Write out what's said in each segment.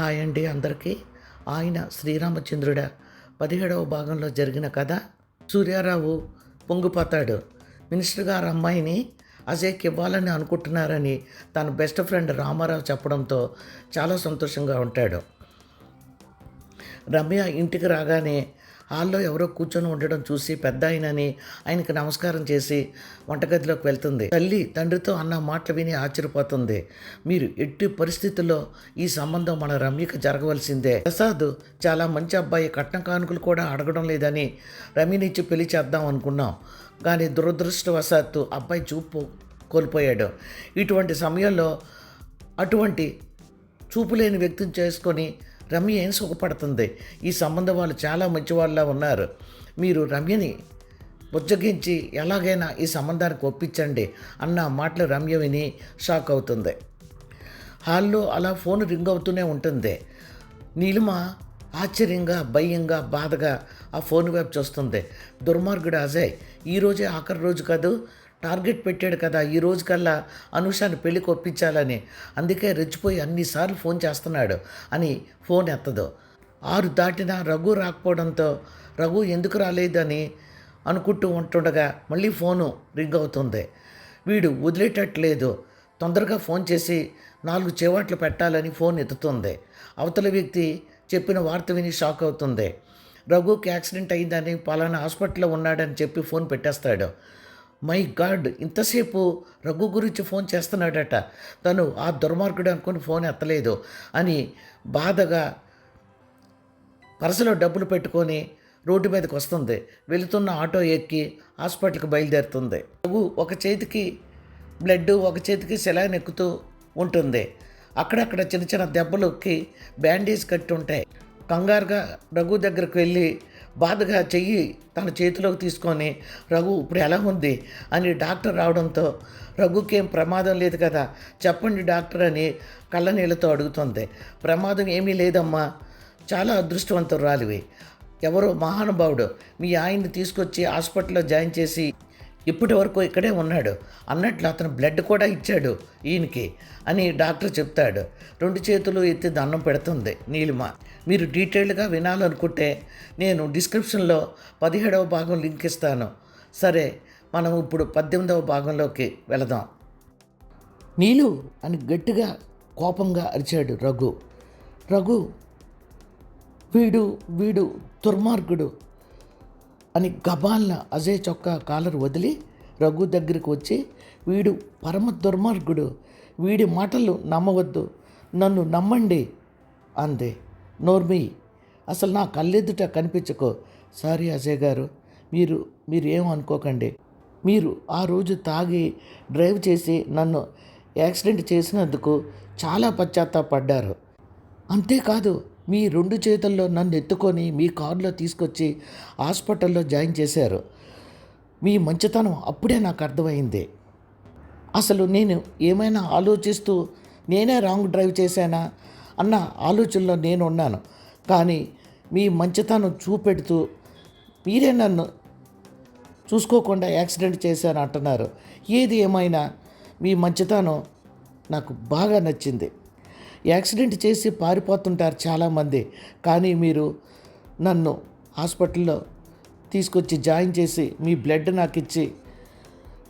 Hi అండి అందరికీ. ఆయన శ్రీరామచంద్రుడ. పదిహేడవ భాగంలో జరిగిన కథ సూర్యారావు పొంగిపోతాడు. మినిస్టర్ గారు అమ్మాయిని అజయ్కి ఇవ్వాలని అనుకుంటున్నారని తన బెస్ట్ ఫ్రెండ్ రామారావు చెప్పడంతో చాలా సంతోషంగా ఉంటాడు. రమ్య ఇంటికి రాగానే హాల్లో ఎవరో కూర్చొని ఉండడం చూసి పెద్ద ఆయనని ఆయనకి నమస్కారం చేసి వంటగదిలోకి వెళ్తుంది. తల్లి తండ్రితో అన్న మాటలు విని ఆశ్చర్యపోతుంది. మీరు ఎట్టి పరిస్థితుల్లో ఈ సంబంధం మన రమ్యకి జరగవలసిందే. ప్రసాద్ చాలా మంచి అబ్బాయి కట్న కానుకలు కూడా అడగడం లేదని రమ్యనిచ్చి పెళ్ళి చేద్దాం అనుకున్నాం. కానీ దురదృష్టవశాత్తు అబ్బాయి చూపు కోల్పోయాడు. ఇటువంటి సమయంలో అటువంటి చూపు లేని వ్యక్తిని చేసుకొని రమ్య ఏం సుఖపడుతుంది? ఈ సంబంధం వాళ్ళు చాలా మంచి వాళ్ళ ఉన్నారు. మీరు రమ్యని బుజ్జగించి ఎలాగైనా ఈ సంబంధానికి ఒప్పించండి అన్న మాటలు రమ్య విని షాక్ అవుతుంది. హాల్లో అలా ఫోన్ రింగ్ అవుతూనే ఉంటుంది. నీలిమ ఆశ్చర్యంగా భయంగా బాధగా ఆ ఫోన్ వైపు చూస్తుంది. దుర్మార్గుడు అజయ్ ఈరోజే ఆఖరి రోజు కాదు టార్గెట్ పెట్టాడు కదా ఈ రోజు కల్లా అనుషాన్ని పెళ్ళికి ఒప్పించాలని అందుకే రెచ్చిపోయి అన్నిసార్లు ఫోన్ చేస్తున్నాడు అని ఫోన్ ఎత్తదు. ఆరు దాటినా రఘు రాకపోవడంతో రఘు ఎందుకు రాలేదని అనుకుంటూ ఉంటుండగా మళ్ళీ ఫోను రింగ్ అవుతుంది. వీడు వదిలేటట్లేదు. తొందరగా ఫోన్ చేసి నాలుగు చేవాట్లు పెట్టాలని ఫోన్ ఎత్తుతుంది. అవతల వ్యక్తి చెప్పిన వార్త విని షాక్ అవుతుంది. రఘుకి యాక్సిడెంట్ అయిందని పలానా హాస్పిటల్లో ఉన్నాడని చెప్పి ఫోన్ పెట్టేస్తాడు. మై గాడ్ ఇంతసేపు రఘు గురించి ఫోన్ చేస్తున్నాడట. తను ఆ దుర్మార్గుడు అనుకుని ఫోన్ ఎత్తలేదు అని బాధగా పరసలో డబ్బులు పెట్టుకొని రోడ్డు మీదకి వస్తుంది. వెళుతున్న ఆటో ఎక్కి హాస్పిటల్కి బయలుదేరుతుంది. రఘు ఒక చేతికి బ్లడ్ ఒక చేతికి సెలైన్ ఎక్కుతూ ఉంటుంది. అక్కడక్కడ చిన్న చిన్న దెబ్బలకి బ్యాండేజ్ కట్టి ఉంటాయి. కంగారుగా రఘు దగ్గరకు వెళ్ళి బాధగా చెయ్యి తన చేతిలోకి తీసుకొని రఘు ఇప్పుడు ఎలా ఉంది? అని డాక్టర్ రావడంతో రఘుకి ఏం ప్రమాదం లేదు కదా చెప్పండి డాక్టర్ అని కళ్ళ నీళ్ళతో అడుగుతుంది. ప్రమాదం ఏమీ లేదమ్మా చాలా అదృష్టవంతురాలివి. ఎవరో మహానుభావుడు మీ ఆయన్ని తీసుకొచ్చి హాస్పిటల్లో జాయిన్ చేసి ఇప్పటి వరకు ఇక్కడే ఉన్నాడు. అన్నట్లు అతను బ్లడ్ కూడా ఇచ్చాడు ఈయనకి అని డాక్టర్ చెప్తాడు. రెండు చేతులు ఎత్తి దండం పెడుతుంది నీలిమ. మీరు డీటెయిల్డ్గా వినాలనుకుంటే నేను డిస్క్రిప్షన్లో పదిహేడవ భాగం లింక్ ఇస్తాను. సరే మనం ఇప్పుడు పద్దెనిమిదవ భాగంలోకి వెళదాం. నీలు అని గట్టిగా కోపంగా అరిచాడు రఘు. రఘు వీడు వీడు దుర్మార్గుడు. అని గబాల్న అజయ్ చొక్కా కాలర్ వదిలి రఘు దగ్గరికి వచ్చి వీడు పరమ దుర్మార్గుడు. వీడి మాటలు నమ్మవద్దు. నన్ను నమ్మండి అంది. నోర్మి అసలు నా కళ్ళెదుట కనిపించుకో. సారీ అజయ్ గారు మీరు మీరు ఏమనుకోకండి అనుకోకండి. మీరు ఆ రోజు తాగి డ్రైవ్ చేసి నన్ను యాక్సిడెంట్ చేసినందుకు చాలా పశ్చాత్తాపడ్డారు. అంతేకాదు మీ రెండు చేతుల్లో నన్ను ఎత్తుకొని మీ కారులో తీసుకొచ్చి హాస్పిటల్లో జాయిన్ చేశారు. మీ మంచితనం అప్పుడే నాకు అర్థమైంది. అసలు నేను ఏమైనా ఆలోచిస్తూ నేనే రాంగ్ డ్రైవ్ చేశానా అన్న ఆలోచనలో నేను ఉన్నాను కానీ మీ మంచితనం చూపెడుతూ మీరే నన్ను చూసుకోకుండా యాక్సిడెంట్ చేశాను అంటున్నారు. ఏది ఏమైనా మీ మంచితనం నాకు బాగా నచ్చింది. యాక్సిడెంట్ చేసి పారిపోతుంటారు చాలామంది. కానీ మీరు నన్ను హాస్పిటల్లో తీసుకొచ్చి జాయిన్ చేసి మీ బ్లడ్ నాకు ఇచ్చి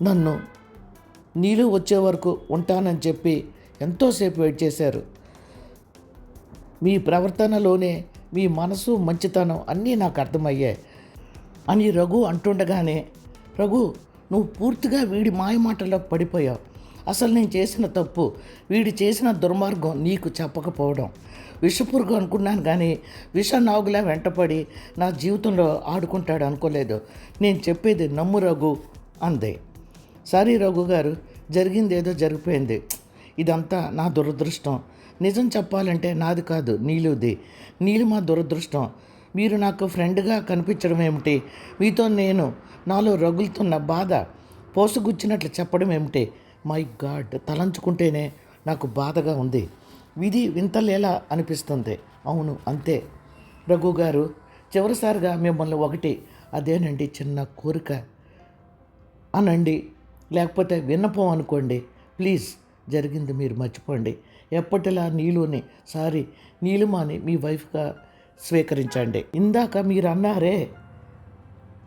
నన్ను నీళ్ళు వచ్చే వరకు ఉంటానని చెప్పి ఎంతోసేపు వెయిట్ చేశారు. మీ ప్రవర్తనలోనే మీ మనసు మంచితనం అన్నీ నాకు అర్థమయ్యాయి. అని రఘు అంటుండగానే రఘు నువ్వు పూర్తిగా వీడి మాయమాటల్లో పడిపోయావు. అసలు నేను చేసిన తప్పు వీడు చేసిన దుర్మార్గం నీకు చెప్పకపోవడం. విషపురుగు అనుకున్నాను కానీ విష నాగులా వెంటపడి నా జీవితంలో ఆడుకుంటాడు అనుకోలేదు. నేను చెప్పేది నమ్ము రఘు అందే. సరే రఘు గారు జరిగింది ఏదో జరిగిపోయింది. ఇదంతా నా దురదృష్టం. నిజం చెప్పాలంటే నాది కాదు నీలుది. నీలు మా దురదృష్టం. మీరు నాకు ఫ్రెండ్గా కనిపించడం ఏమిటి? మీతో నేను నాలో రగులుతున్న బాధ పోసుగుచ్చినట్లు చెప్పడం ఏమిటి? మై గాడ్ తలంచుకుంటేనే నాకు బాధగా ఉంది. విధి వింతలేలా అనిపిస్తుంది. అవును అంతే. రఘు గారు చివరిసారిగా మిమ్మల్ని ఒకటి అదేనండి చిన్న కోరిక అనండి. లేకపోతే విన్నపం అనుకోండి. ప్లీజ్ జరిగింది మీరు మర్చిపోండి. ఎప్పటిలా నీలుని సారీ నీలుమాని మీ వైఫ్గా స్వీకరించండి. ఇందాక మీరు అన్నారే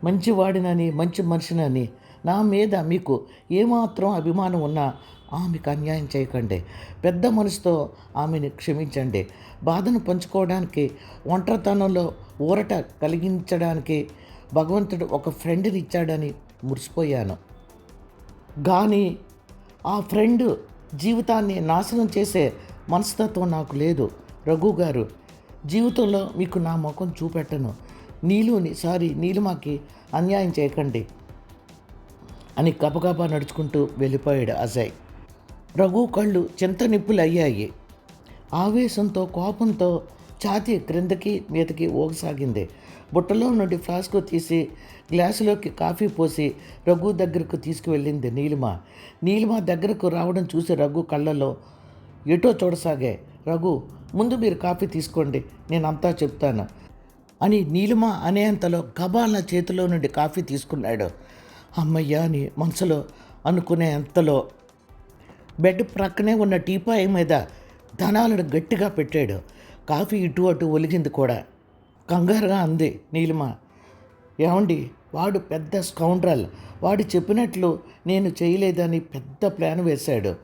మంచివాడినని మంచి మనిషినని నా మీద మీకు ఏమాత్రం అభిమానం ఉన్నా ఆమెకు అన్యాయం చేయకండి. పెద్ద మనసుతో ఆమెను క్షమించండి. బాధను పంచుకోవడానికి ఒంటరితనంలో ఊరట కలిగించడానికి భగవంతుడు ఒక ఫ్రెండ్ని ఇచ్చాడని మురిసిపోయాను. కానీ ఆ ఫ్రెండ్ జీవితాన్ని నాశనం చేసే మనస్తత్వం నాకు లేదు. రఘు గారు జీవితంలో మీకు నా ముఖం చూపెట్టను. నీలుని సారీ నీలిమాకి అన్యాయం చేయకండి. అని గబగబా నడుచుకుంటూ వెళ్ళిపోయాడు అజయ్. రఘు కళ్ళు చింత నిప్పులు అయ్యాయి ఆవేశంతో కోపంతో ఛాతీ క్రిందకి మీదకి ఊగసాగింది. బుట్టలో నుండి ఫ్లాస్క్ తీసి గ్లాసులోకి కాఫీ పోసి రఘు దగ్గరకు తీసుకువెళ్ళింది నీలిమ. నీలిమ దగ్గరకు రావడం చూసి రఘు కళ్ళలో ఎటో చూడసాగే రఘు ముందు మీరు కాఫీ తీసుకోండి నేను అంతా చెప్తాను అని నీలిమ అనేంతలో గబాల చేతిలో నుండి కాఫీ తీసుకున్నాడు. అమ్మయ్య అని మనసులో అనుకునే అంతలో బెడ్ ప్రక్కనే ఉన్న టీపాయి మీద ధనాలను గట్టిగా పెట్టాడు. కాఫీ ఇటు అటు ఒలిగింది కూడా. కంగారుగా అంది నీలిమ. ఏమండి వాడు పెద్ద స్కౌండ్రల్. వాడు చెప్పినట్లు నేను చేయలేదని పెద్ద ప్లాన్ వేశాడు.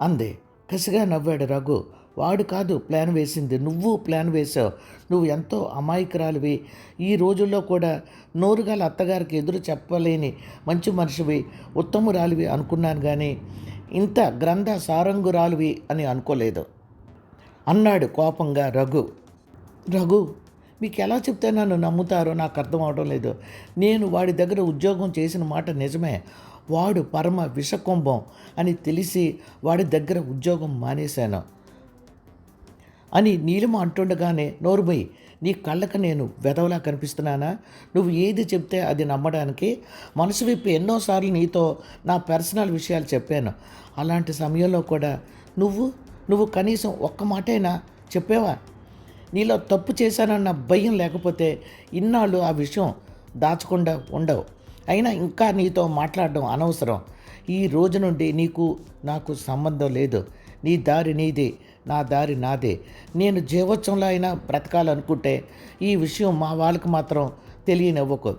అంది. కసిగా నవ్వాడు రఘు. వాడు కాదు ప్లాన్ వేసింది. నువ్వు ప్లాన్ వేసావు నువ్వు ఎంతో అమాయకురాలివి. ఈ రోజుల్లో కూడా నోరుగాల అత్తగారికి ఎదురు చెప్పలేని మంచి మనిషివి ఉత్తమురాలివి అనుకున్నాను కానీ ఇంత గ్రంథ సారంగురాలివి అని అనుకోలేదు. అన్నాడు కోపంగా రఘు. రఘు మీకు ఎలా చెప్తే నన్ను నమ్ముతారో నాకు అర్థం అవడం లేదు. నేను వాడి దగ్గర ఉద్యోగం చేసిన మాట నిజమే. వాడు పరమ విషకుంభం అని తెలిసి వాడి దగ్గర ఉద్యోగం మానేశాను. అని నీలిమ అంటుండగానే నోరుబై నీ కళ్ళకు నేను వెదవలా కనిపిస్తున్నానా? నువ్వు ఏది చెప్తే అది నమ్మడానికి మనసు విప్పి ఎన్నోసార్లు నీతో నా పర్సనల్ విషయాలు చెప్పాను. అలాంటి సమయంలో కూడా నువ్వు నువ్వు కనీసం ఒక్క మాటైనా చెప్పేవా? నీలో తప్పు చేశానన్న భయం లేకపోతే ఇన్నాళ్ళు ఆ విషయం దాచకుండా ఉండవు. అయినా ఇంకా నీతో మాట్లాడడం అనవసరం. ఈ రోజు నుండి నీకు నాకు సంబంధం లేదు. నీ దారి నీదే నా దారి నాదే. నేను జీవోత్సవంలో అయినా బ్రతకాలనుకుంటే ఈ విషయం మా వాళ్ళకి మాత్రం తెలియనివ్వకు.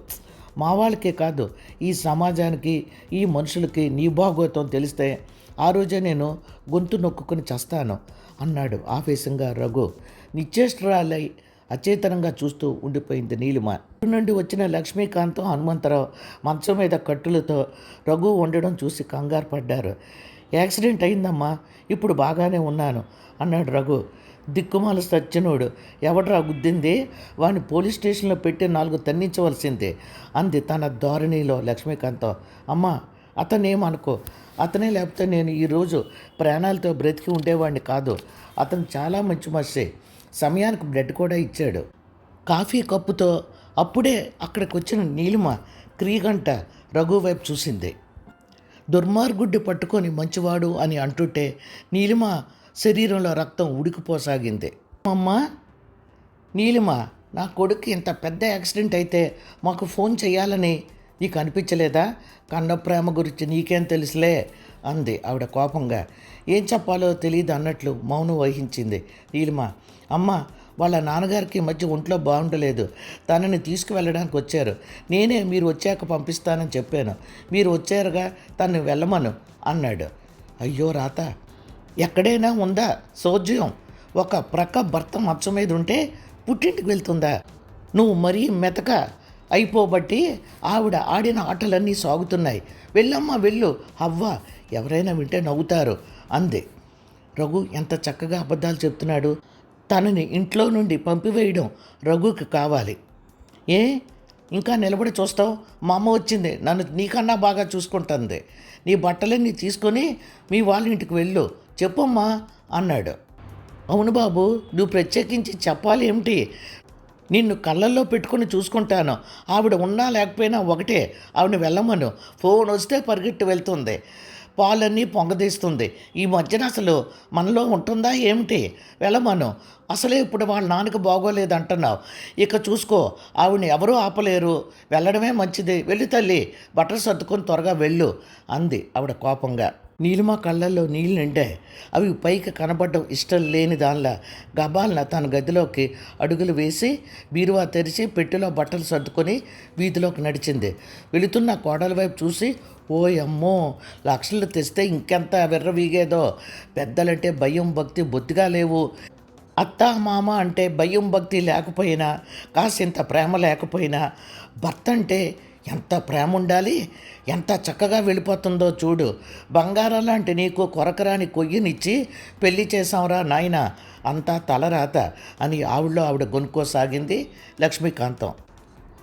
మా వాళ్ళకే కాదు ఈ సమాజానికి ఈ మనుషులకి నీ భాగోతం తెలిస్తే ఆ రోజే నేను గొంతు నొక్కుని చస్తాను అన్నాడు ఆవేశంగా రఘు. నిశ్చేష్టురాలై అచేతనంగా చూస్తూ ఉండిపోయింది నీలిమ. అటు నుండి వచ్చిన లక్ష్మీకాంతం హనుమంతరావు మంచం మీద కట్టులతో రఘు ఉండడం చూసి కంగారు పడ్డారు. యాక్సిడెంట్ అయిందమ్మా ఇప్పుడు బాగానే ఉన్నాను అన్నాడు రఘు. దిక్కుమాల సత్యనుడు ఎవడ్రా గుద్దింది? వాడిని పోలీస్ స్టేషన్లో పెట్టి నాలుగు తన్నించవలసిందే అంది తన ధోరణిలో లక్ష్మీకాంతం అమ్మా అతనేమనుకో అతనే లేకపోతే నేను ఈరోజు ప్రాణాలతో బ్రతికి ఉండేవాడిని కాదు అతను చాలా మంచి మనిషి సమయానికి బ్లడ్ కూడా ఇచ్చాడు. కాఫీ కప్పుతో అప్పుడే అక్కడికి వచ్చిన నీలిమ క్రీగంట రఘు వైపు చూసింది. దుర్మార్గుడ్డి పట్టుకొని మంచివాడు అని అంటుంటే నీలిమ శరీరంలో రక్తం ఉడికిపోసాగింది. అమ్మా నీలిమ! నా కొడుకు ఇంత పెద్ద యాక్సిడెంట్ అయితే మాకు ఫోన్ చేయాలని నీకు అనిపించలేదా? కన్న ప్రేమ గురించి నీకేం తెలుసులే? అంది ఆవిడ కోపంగా. ఏం చెప్పాలో తెలియదు అన్నట్లు మౌనం వహించింది నీలిమ. అమ్మ వాళ్ళ నాన్నగారికి మధ్య ఒంట్లో బాగుండలేదు. తనని తీసుకువెళ్ళడానికి వచ్చారు. నేనే మీరు వచ్చాక పంపిస్తానని చెప్పాను. మీరు వచ్చారుగా తను వెళ్ళమను అన్నాడు. అయ్యో రాత ఎక్కడైనా ఉందా సోజ్యం ఒక ప్రక్క భర్త మచ్చ మీద ఉంటే పుట్టింటికి వెళ్తుందా? నువ్వు మరీ మెతక అయిపోబట్టి ఆవిడ ఆడిన ఆటలన్నీ సాగుతున్నాయి. వెళ్ళమ్మా వెళ్ళు. అవ్వ ఎవరైనా వింటే నవ్వుతారు అంది. రఘు ఎంత చక్కగా అబద్ధాలు చెప్తున్నాడు. తనని ఇంట్లో నుండి పంపివేయడం రఘుకి కావాలి. ఏ? ఇంకా నిలబడి చూస్తావు? మా అమ్మ వచ్చింది. నన్ను నీకన్నా బాగా చూసుకుంటుంది. నీ బట్టలన్నీ తీసుకొని మీ వాళ్ళ ఇంటికి వెళ్ళు. చెప్పమ్మా అన్నాడు. అవును బాబు నువ్వు ప్రత్యేకించి చెప్పాలి ఏమిటి? నిన్ను కళ్ళల్లో పెట్టుకొని చూసుకుంటాను. ఆవిడ ఉన్నా లేకపోయినా ఒకటే. ఆవిడ వెళ్ళమను. ఫోన్ వస్తే పరిగెట్టి వెళ్తుంది. పాలన్నీ పొంగదీస్తుంది. ఈ మధ్యన అసలు మనలో ఉంటుందా ఏమిటి? వెళ్ళమను అసలే ఇప్పుడు వాళ్ళ నాన్నకి బాగోలేదు అంటున్నావు ఇక చూసుకో ఆవిడని ఎవరూ ఆపలేరు. వెళ్ళడమే మంచిది. వెళ్ళి తల్లి బట్టలు సర్దుకొని త్వరగా వెళ్ళు అంది ఆవిడ కోపంగా. నీలిమ కళ్ళల్లో నీళ్ళు నిండాయి అవి పైకి కనబడడం ఇష్టం లేని దానిలా. గబాలన తన గదిలోకి అడుగులు వేసి బీరువా తెరిచి పెట్టెలో బట్టలు సర్దుకొని వీధిలోకి నడిచింది. వెళుతున్న కోడల వైపు చూసి ఓ అమ్మో లక్షలు తెస్తే ఇంకెంత విర్రవీగేదో పెద్దలంటే భయం భక్తి బొత్తిగా లేవు. అత్త మామ అంటే భయం భక్తి లేకపోయినా కాసింత ప్రేమ లేకపోయినా భర్త అంటే ఎంత ప్రేమ ఉండాలి? ఎంత చక్కగా వెళ్ళిపోతుందో చూడు. బంగారం లాంటి నీకు కొరకరాని కొయ్యనిచ్చి పెళ్ళి చేసాంరా నాయన అంతా తలరాత అని ఆవిడలో ఆవిడ గొనుక్కోసాగింది లక్ష్మీకాంతం.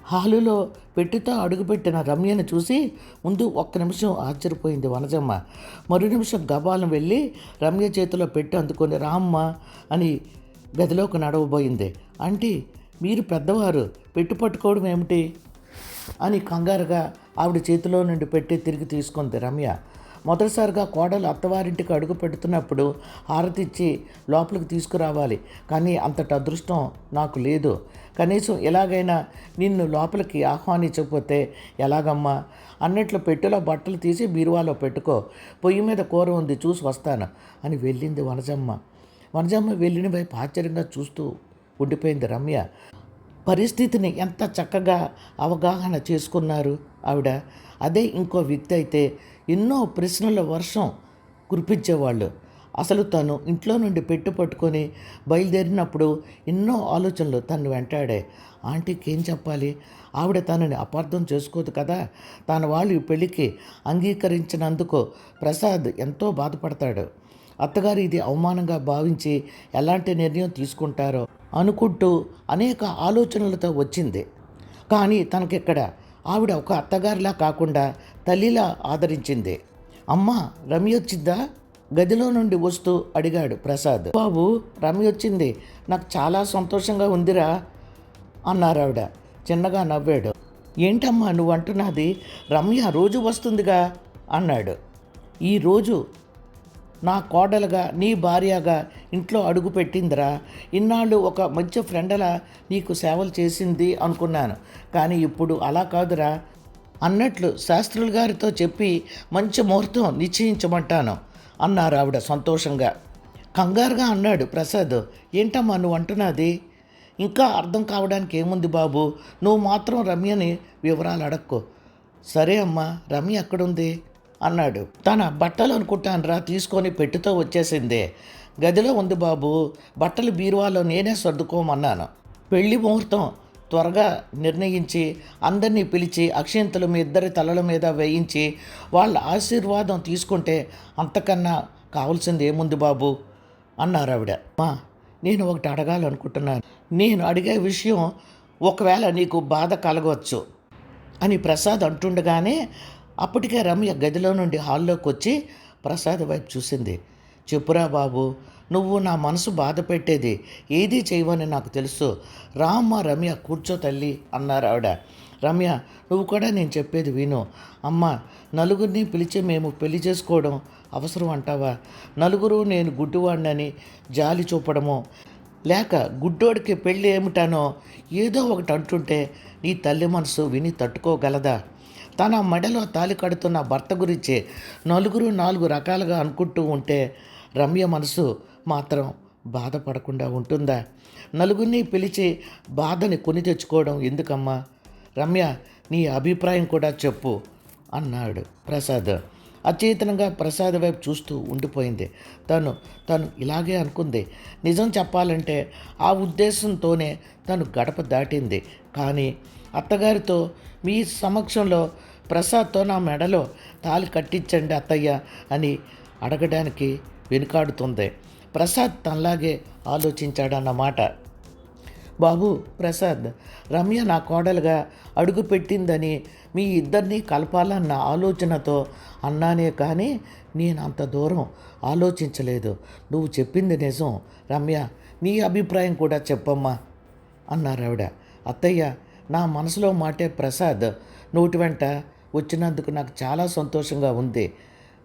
హాలులో పెట్టితో అడుగుపెట్టిన రమ్యను చూసి ముందు ఒక్క నిమిషం ఆశ్చర్యపోయింది వనజమ్మ. మరు నిమిషం గబాలం వెళ్ళి రమ్య చేతిలో పెట్టి అందుకొని రామ్మ అని గదిలోకి నడవబోయింది. ఆంటీ మీరు పెద్దవారు పెట్టు పట్టుకోవడం ఏమిటి? అని కంగారుగా ఆవిడ చేతిలో నుండి పెట్టి తిరిగి తీసుకుంది రమ్య. మొదటిసారిగా కోడలు అత్తవారింటికి అడుగు పెడుతున్నప్పుడు హారతిచ్చి లోపలికి తీసుకురావాలి. కానీ అంతటి అదృష్టం నాకు లేదు. కనీసం ఎలాగైనా నిన్ను లోపలికి ఆహ్వానించకపోతే ఎలాగమ్మా? అన్నట్లు పెట్టెలో బట్టలు తీసి బీరువాలో పెట్టుకో. పొయ్యి మీద కూర ఉంది చూసి వస్తాను అని వెళ్ళింది వనజమ్మ. వనజమ్మ వెళ్ళిన వైపు ఆశ్చర్యంగా చూస్తూ ఉండిపోయింది రమ్య. పరిస్థితిని ఎంత చక్కగా అవగాహన చేసుకున్నారు ఆవిడ? అదే ఇంకో వ్యక్తి అయితే ఎన్నో ప్రశ్నల వర్షం కురిపించేవాళ్ళు. అసలు తను ఇంట్లో నుండి పెట్టు పట్టుకొని బయలుదేరినప్పుడు ఎన్నో ఆలోచనలు తను వెంటాడే. ఆంటీకి ఏం చెప్పాలి? ఆవిడ తనని అపార్థం చేసుకోదు కదా. తన వాళ్ళు ఈ పెళ్ళికి అంగీకరించినందుకు ప్రసాద్ ఎంతో బాధపడతాడు. అత్తగారు ఇది అవమానంగా భావించి ఎలాంటి నిర్ణయం తీసుకుంటారో అనుకుంటూ అనేక ఆలోచనలతో వచ్చింది. కానీ తనకిక్కడ ఆవిడ ఒక అత్తగారిలా కాకుండా తల్లిలా ఆదరించింది. అమ్మా రమ్య వచ్చిందా? గదిలో నుండి వస్తూ అడిగాడు ప్రసాద్. బాబు రమ్య వచ్చింది. నాకు చాలా సంతోషంగా ఉందిరా అన్నారు ఆవిడ. చిన్నగా నవ్వాడు. ఏంటమ్మా నువ్వు అంటున్నది? రమ్య రోజు వస్తుందిగా అన్నాడు. ఈ రోజు నా కోడలుగా నీ భార్యగా ఇంట్లో అడుగు పెట్టిందిరా. ఇన్నాళ్ళు ఒక మంచి ఫ్రెండలా నీకు సేవలు చేసింది అనుకున్నాను. కానీ ఇప్పుడు అలా కాదురా. అన్నట్లు శాస్త్రులు గారితో చెప్పి మంచి ముహూర్తం నిశ్చయించమంటాను అన్నారు ఆవిడ సంతోషంగా. కంగారుగా అన్నాడు ప్రసాద్. ఏంటమ్మా నువ్వు అంటున్నది? ఇంకా అర్థం కావడానికి ఏముంది బాబు? నువ్వు మాత్రం రమ్యని వివరాలు అడక్కు. సరే అమ్మా రమ్య ఎక్కడుంది? అన్నాడు. తన బట్టలు అనుకుంటాను రా తీసుకొని పెట్టుతో వచ్చేసిందే. గదిలో ఉంది బాబు బట్టలు బీరువాలో నేనే సర్దుకోమన్నాను. పెళ్ళి ముహూర్తం త్వరగా నిర్ణయించి అందరినీ పిలిచి అక్షింతలు మీ ఇద్దరి తలల మీద వేయించి వాళ్ళ ఆశీర్వాదం తీసుకుంటే అంతకన్నా కావాల్సింది ఏముంది బాబు? అన్నారు ఆవిడ. మా నేను ఒకటి అడగాలనుకుంటున్నాను. నేను అడిగే విషయం ఒకవేళ నీకు బాధ కలగవచ్చు అని ప్రసాద్ అంటుండగానే అప్పటికే రమ్య గదిలో నుండి హాల్లోకి వచ్చి ప్రసాద్ వైపు చూసింది. చెప్పురా బాబు నువ్వు నా మనసు బాధ పెట్టేది ఏదీ చేయవని నాకు తెలుసు. రామ్మ రమ్య కూర్చో తల్లి అన్నారు ఆవిడ. రమ్య నువ్వు కూడా నేను చెప్పేది విను. అమ్మ నలుగురిని పిలిచి మేము పెళ్ళి చేసుకోవడం అవసరం అంటావా? నలుగురు నేను గుడ్డివాడినని జాలి చూపడము. లేక గుడ్డోడికి పెళ్ళి ఏమిటానో ఏదో ఒకటి అంటుంటే నీ తల్లి మనసు విని తట్టుకోగలదా? తన మెడలో తాలి కడుతున్న భర్త గురించి నలుగురు నాలుగు రకాలుగా అనుకుంటూ ఉంటే రమ్య మనసు మాత్రం బాధపడకుండా ఉంటుందా? నలుగురిని పిలిచి బాధని కొని తెచ్చుకోవడం ఎందుకమ్మా? రమ్య నీ అభిప్రాయం కూడా చెప్పు అన్నాడు ప్రసాద్. అచేతనంగా ప్రసాద్ వైపు చూస్తూ ఉండిపోయింది. తను తను ఇలాగే అనుకుంది. నిజం చెప్పాలంటే ఆ ఉద్దేశంతోనే తను గడప దాటింది. కానీ అత్తగారితో మీ సమక్షంలో ప్రసాద్తో నా మెడలో తాలి కట్టించండి అత్తయ్య అని అడగడానికి వెనుకాడుతుంది. ప్రసాద్ తనలాగే ఆలోచించాడన్నమాట బాబు ప్రసాద్ రమ్య నా కోడలుగా అడుగు పెట్టిందని మీ ఇద్దరిని కలపాలన్న ఆలోచనతో అన్నానే కానీ నేను అంత దూరం ఆలోచించలేదు. నువ్వు చెప్పింది నిజం. రమ్య నీ అభిప్రాయం కూడా చెప్పమ్మా అన్నారు ఆవిడ అత్తయ్య నా మనసులో మాటే ప్రసాద్ నోటి వెంట వచ్చినందుకు నాకు చాలా సంతోషంగా ఉంది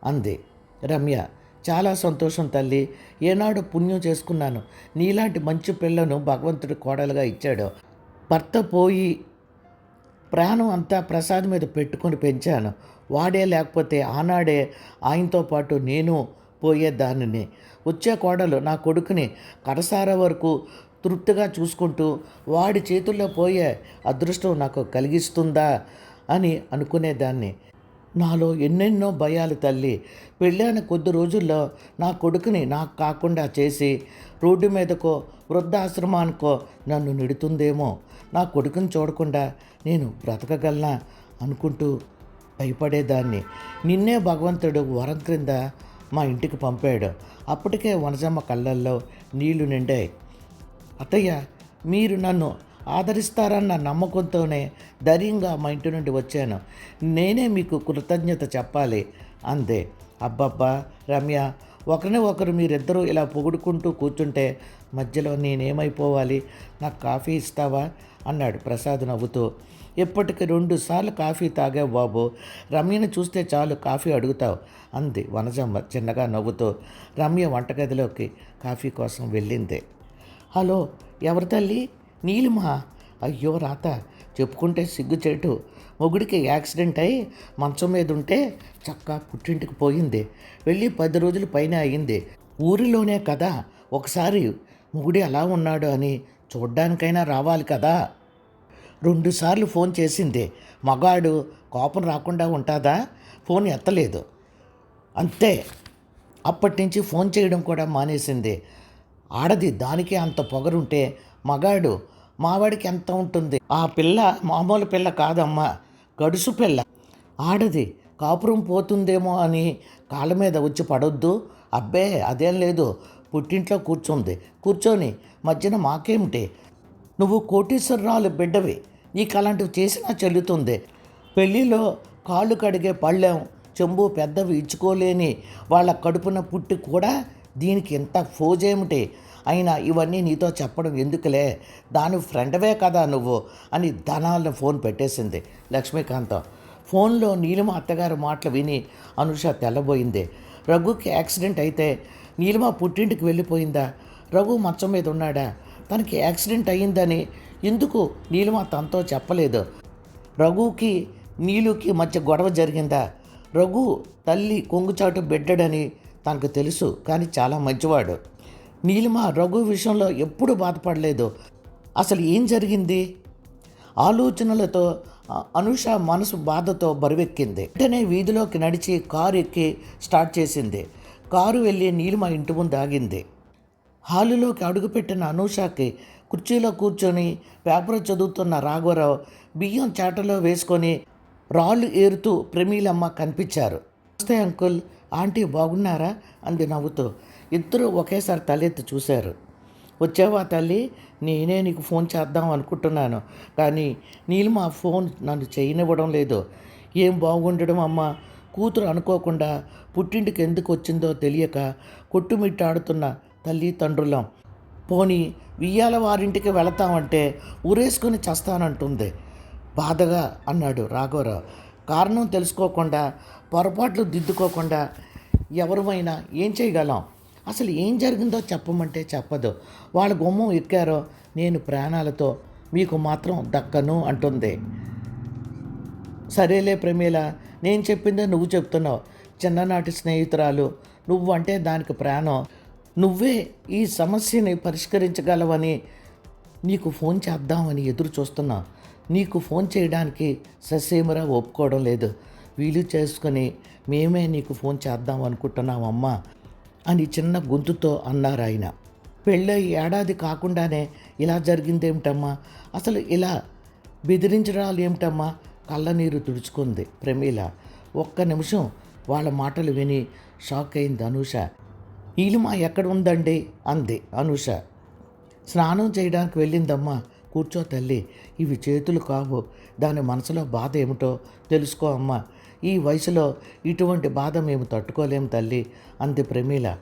అంది రమ్య. చాలా సంతోషం తల్లి. ఏనాడు పుణ్యం చేసుకున్నాను. నీలాంటి మంచి పిల్లను భగవంతుడు కోడలుగా ఇచ్చాడు. భర్త పోయి ప్రాణం అంతా ప్రసాద్ మీద పెట్టుకొని పెంచాను. వాడే లేకపోతే ఆనాడే ఆయనతో పాటు నేను పోయేదానిని వచ్చే కోడలు నా కొడుకుని కడసార వరకు తృప్తిగా చూసుకుంటూ వాడి చేతుల్లో పోయే అదృష్టం నాకు కలిగిస్తుందా అని అనుకునేదాన్ని. నాలో ఎన్నెన్నో భయాలు తల్లి. పెళ్ళైన కొద్ది రోజుల్లో నా కొడుకుని నాకు కాకుండా చేసి రోడ్డు మీదకో వృద్ధాశ్రమానికో నన్ను నిడుతుందేమో. నా కొడుకుని చూడకుండా నేను బ్రతకగలనా అనుకుంటూ భయపడేదాన్ని. నిన్నే భగవంతుడు వరం క్రింద మా ఇంటికి పంపాడు. అప్పటికే వనజమ్మ కళ్ళల్లో నీళ్ళు నిండాయి. అత్తయ్య మీరు నన్ను ఆదరిస్తారన్న నమ్మకంతోనే ధైర్యంగా మా ఇంటి నుండి వచ్చాను. నేనే మీకు కృతజ్ఞత చెప్పాలి. అందే. అబ్బబ్బా రమ్య ఒకరిని ఒకరు మీరిద్దరూ ఇలా పొగుడుకుంటూ కూర్చుంటే మధ్యలో నేనేమైపోవాలి? నాకు కాఫీ ఇస్తావా? అన్నాడు ప్రసాద్ నవ్వుతూ. ఇప్పటికి రెండు సార్లు కాఫీ తాగావు బాబు. రమ్యని చూస్తే చాలు కాఫీ అడుగుతావు అంది వనజమ్మ చిన్నగా నవ్వుతూ. రమ్య వంటగదిలోకి కాఫీ కోసం వెళ్ళింది. హలో ఎవరి తల్లి? నీలిమా? అయ్యో రాత. చెప్పుకుంటే సిగ్గుచేటు. మొగుడికి యాక్సిడెంట్ అయి మంచం మీద ఉంటే చక్క పుట్టింటికి పోయింది. వెళ్ళి పది రోజులు పైన అయింది ఊరిలోనే కదా. ఒకసారి మొగుడి అలా ఉన్నాడు అని చూడ్డానికైనా రావాలి కదా? రెండుసార్లు ఫోన్ చేసింది. మగాడు కోపం రాకుండా ఉంటుందా? ఫోన్ ఎత్తలేదు. అంతే. అప్పటి నుంచి ఫోన్ చేయడం కూడా మానేసింది. ఆడది దానికి అంత పొగరుంటే మగాడు మావాడికి ఎంత ఉంటుంది? ఆ పిల్ల మామూలు పిల్ల కాదమ్మా గడుసు పిల్ల. ఆడది కాపురం పోతుందేమో అని కాళ్ళ మీద వచ్చి పడొద్దు. అబ్బే అదేం లేదు పుట్టింట్లో కూర్చుంది. కూర్చొని మధ్యన మాకేమిటి? నువ్వు కోటీశ్వరరాలు బిడ్డవి నీకు అలాంటివి చేసినా చెల్లుతుంది. పెళ్ళిలో కాళ్ళు కడిగే పళ్ళెం చెంబు పెద్దవి ఇచ్చుకోలేని వాళ్ళ కడుపున పుట్టి కూడా దీనికి ఇంత ఫోజేమిటి? అయినా ఇవన్నీ నీతో చెప్పడం ఎందుకులే? దాని ఫ్రెండ్వే కదా నువ్వు? అని ధనాలను ఫోన్ పెట్టేసింది లక్ష్మీకాంతం. ఫోన్లో నీలిమ అత్తగారి మాటలు విని అనుష తెల్లబోయింది. రఘుకి యాక్సిడెంట్ అయితే నీలిమ పుట్టింటికి వెళ్ళిపోయిందా? రఘు మంచం మీద ఉన్నాడా? తనకి యాక్సిడెంట్ అయ్యిందని ఎందుకు నీలిమ తనతో చెప్పలేదు? రఘుకి నీలుకి మధ్య గొడవ జరిగిందా? రఘు తల్లి కొంగుచాటు బిడ్డడని తనకు తెలుసు కానీ చాలా మంచివాడు. నీలిమ రఘు విషయంలో ఎప్పుడు బాధపడలేదు. అసలు ఏం జరిగింది? ఆలోచనలతో అనుష మనసు బాధతో బరువెక్కింది. వెంటనే వీధిలోకి నడిచి కారు ఎక్కి స్టార్ట్ చేసింది. కారు వెళ్ళి నీలిమ ఇంటి ముందు ఆగింది. హాలులోకి అడుగుపెట్టిన అనూషకి కుర్చీలో కూర్చొని పేపర్ చదువుతున్న రాఘవరావు బియ్యం చాటలో వేసుకొని రాళ్ళు ఏరుతూ ప్రమీలమ్మ కనిపించారు. నమస్తే అంకుల్ ఆంటీ బాగున్నారా? అంది నవ్వుతూ. ఇద్దరూ ఒకేసారి తలెత్తి చూశారు. వచ్చావా తల్లి? నేనే నీకు ఫోన్ చేద్దాం అనుకుంటున్నాను. కానీ నీళ్ళు మా ఫోన్ నన్ను చేయనివ్వడం లేదు. ఏం బాగుండడం అమ్మా? కూతురు అనుకోకుండా పుట్టింటికి ఎందుకు వచ్చిందో తెలియక కొట్టుమిట్టాడుతున్న తల్లి తండ్రులం. పోనీ వియ్యాల వారింటికి వెళతామంటే ఊరేసుకొని చస్తానంటుంది. బాధగా అన్నాడు రాఘవరావు. కారణం తెలుసుకోకుండా పొరపాట్లు దిద్దుకోకుండా ఎవరమైనా ఏం చేయగలం? అసలు ఏం జరిగిందో చెప్పమంటే చెప్పదు. వాళ్ళ గుమ్మం ఎక్కారో నేను ప్రాణాలతో మీకు మాత్రం దక్కను అంటుంది. సరేలే ప్రమీల నేను చెప్పిందే నువ్వు చెప్తున్నావు. చిన్ననాటి స్నేహితురాలు నువ్వు అంటే దానికి ప్రాణం. నువ్వే ఈ సమస్యని పరిష్కరించగలవని నీకు ఫోన్ చేద్దామని ఎదురు చూస్తున్నా. నీకు ఫోన్ చేయడానికి ససేమరా ఒప్పుకోవడం లేదు. వీలు చేసుకొని మేమే నీకు ఫోన్ చేద్దాం అనుకుంటున్నామమ్మా అని చిన్న గొంతుతో అన్నారు ఆయన. పెళ్ళై ఏడాది కాకుండానే ఇలా జరిగిందేమిటమ్మా? అసలు ఇలా బెదిరించడాలు ఏమిటమ్మా కళ్ళనీరు తుడుచుకుంది ప్రమీల. ఒక్క నిమిషం వాళ్ళ మాటలు విని షాక్ అయింది అనూష. ఈలుమా ఎక్కడ ఉందండి అంది అనూష. స్నానం చేయడానికి వెళ్ళిందమ్మా. కూర్చో తల్లి. ఇవి చేతులు కావు. దాని మనసులో బాధ ఏమిటో తెలుసుకో అమ్మా. ఈ వయసులో ఇటువంటి బాధ మేము తట్టుకోలేము తల్లి అంది ప్రమీల.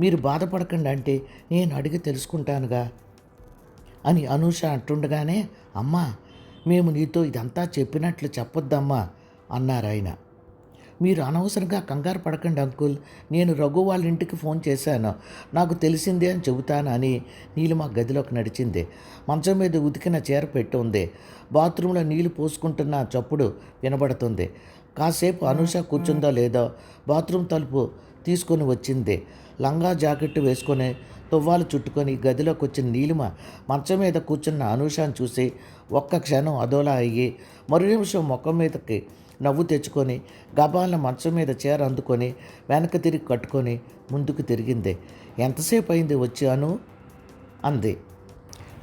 మీరు బాధపడకండి అంటే నేను అడిగి తెలుసుకుంటానుగా అని అనూష అంటుండగానే అమ్మా మేము నీతో ఇదంతా చెప్పినట్లు చెప్పొద్దమ్మా అన్నారు ఆయన. మీరు అనవసరంగా కంగారు పడకండి అంకుల్ నేను రఘు వాళ్ళ ఇంటికి ఫోన్ చేశాను నాకు తెలిసిందే అని చెబుతాను అని మా గదిలోకి నడిచింది. మంచం మీద ఉతికిన చీర పెట్టి ఉంది. బాత్రూంలో నీళ్ళు పోసుకుంటున్న చప్పుడు వినబడుతుంది. కాసేపు అనూష కూర్చుందో లేదో బాత్రూమ్ తలుపు తీసుకొని వచ్చింది. లంగా జాకెట్ వేసుకొని తువ్వాలు చుట్టుకొని గదిలోకి వచ్చిన నీలిమ మంచం మీద కూర్చున్న అనూషాను చూసి ఒక్క క్షణం అదోలా అయ్యి మరు నిమిషం ముఖం మీదకి నవ్వు తెచ్చుకొని గబాలను మంచం మీద చీర అందుకొని వెనక తిరిగి కట్టుకొని ముందుకు తిరిగింది. ఎంతసేపు అయింది వచ్చి అను? అంది.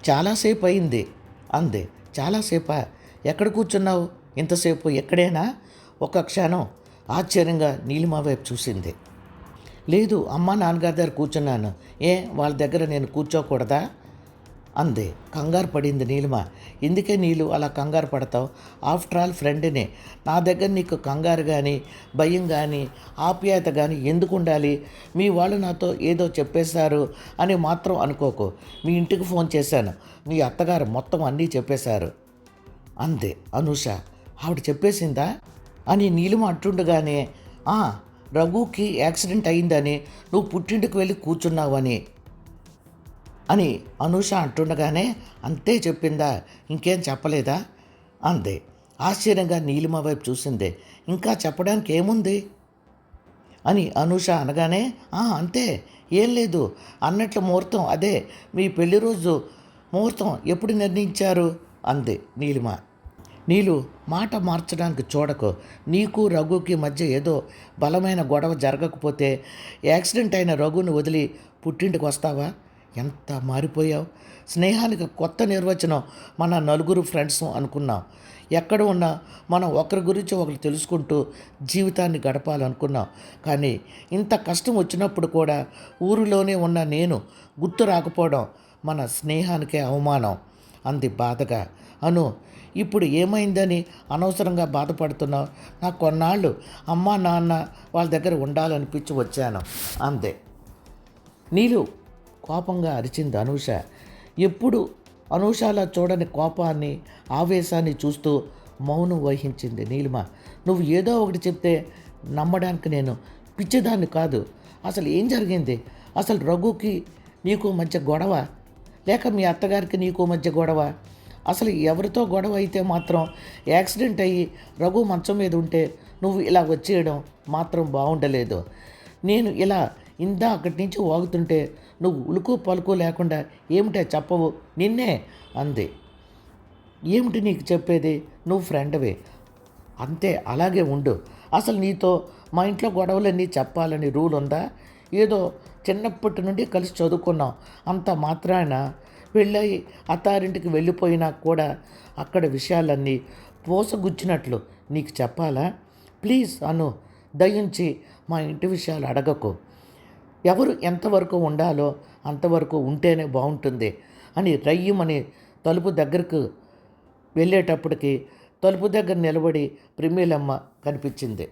చాలాసేపు అయింది అంది. చాలాసేపా? ఎక్కడ కూర్చున్నావు? ఇంతసేపు ఎక్కడేనా? ఒక క్షణం ఆశ్చర్యంగా నీలిమా వైపు చూసింది. లేదు అమ్మ నాన్నగారి దగ్గర కూర్చున్నాను. ఏ వాళ్ళ దగ్గర నేను కూర్చోకూడదా? అంది. కంగారు పడింది నీలిమ. ఎందుకే నీళ్ళు అలా కంగారు పడతావు? ఆఫ్టర్ ఆల్ ఫ్రెండ్నే. నా దగ్గర నీకు కంగారు కానీ భయం కానీ ఆప్యాయత కానీ ఎందుకు ఉండాలి? మీ వాళ్ళు నాతో ఏదో చెప్పేశారు అని మాత్రం అనుకోకు. మీ ఇంటికి ఫోన్ చేశాను. మీ అత్తగారు మొత్తం అన్నీ చెప్పేశారు. అంది అనూష. ఆవిడ చెప్పేసిందా? అని నీలిమ అంటుండగానే "ఆ, రఘుకి యాక్సిడెంట్ అయిందని నువ్వు పుట్టింటికి వెళ్ళి కూర్చున్నావని అని అనూష అంటుండగానే అంతే చెప్పిందా? ఇంకేం చెప్పలేదా? అంది. ఆశ్చర్యంగా నీలిమ వైపు చూసింది. ఇంకా చెప్పడానికి ఏముంది? అని అనూష అనగానే "ఆ, అంతే. ఏం లేదు. అన్నట్లు ముహూర్తం అదే. మీ పెళ్ళి రోజు ముహూర్తం ఎప్పుడు నిర్ణయించారు? అంది నీలిమ. నీలు మాట మార్చడానికి చూడకు. నీకు రఘుకి మధ్య ఏదో బలమైన గొడవ జరగకపోతే యాక్సిడెంట్ అయిన రఘుని వదిలి పుట్టింటికి వస్తావా? ఎంత మారిపోయావు? స్నేహానికి కొత్త నిర్వచనం మన నలుగురు ఫ్రెండ్స్ అనుకున్నాం. ఎక్కడ ఉన్నా మనం ఒకరి గురించి ఒకరు తెలుసుకుంటూ జీవితాన్ని గడపాలనుకున్నాం. కానీ ఇంత కష్టం వచ్చినప్పుడు కూడా ఊరిలోనే ఉన్న నేను గుర్తు రాకపోవడం మన స్నేహానికే అవమానం. అంది బాధగా. అను ఇప్పుడు ఏమైందని అనవసరంగా బాధపడుతున్నావు? నా కొన్నాళ్ళు అమ్మ నాన్న వాళ్ళ దగ్గర ఉండాలనిపించి వచ్చాను అందే. నీలు కోపంగా అరిచింది అనూష. ఎప్పుడు అనూషాల చూడని కోపాన్ని ఆవేశాన్ని చూస్తూ మౌనం వహించింది నీలిమ. నువ్వు ఏదో ఒకటి చెప్తే నమ్మడానికి నేను పిచ్చిదాన్ని కాదు. అసలు ఏం జరిగింది? అసలు రఘుకి నీకు మధ్య గొడవ? లేక మీ అత్తగారికి నీకు మధ్య గొడవ? అసలు ఎవరితో గొడవ అయితే మాత్రం యాక్సిడెంట్ అయ్యి రఘు మంచం మీద ఉంటే నువ్వు ఇలా వచ్చేయడం మాత్రం బాగుండలేదు. నేను ఇలా ఇందా అక్కడి నుంచి వాగుతుంటే నువ్వు ఉలుకు పలుకు లేకుండా ఏమిటే చెప్పవు? నిన్నే అంది. ఏమిటి నీకు చెప్పేది? నువ్వు ఫ్రెండ్వే. అంతే అలాగే ఉండు. అసలు నీతో మా ఇంట్లో గొడవలన్నీ చెప్పాలని రూల్ ఉందా? ఏదో చిన్నప్పటి నుండి కలిసి చదువుకున్నాం. అంత మాత్రాన వెళ్ళయి అత్తారింటికి వెళ్ళిపోయినా కూడా అక్కడ విషయాలన్నీ పోసగుచ్చినట్లు నీకు చెప్పాలా? ప్లీజ్ అను దయించి మా ఇంటి విషయాలు అడగకు. ఎవరు ఎంతవరకు ఉండాలో అంతవరకు ఉంటేనే బాగుంటుంది అని రయ్యమని తలుపు దగ్గరకు వెళ్ళేటప్పటికి తలుపు దగ్గర నిలబడి ప్రిమిలమ్మ కనిపించింది.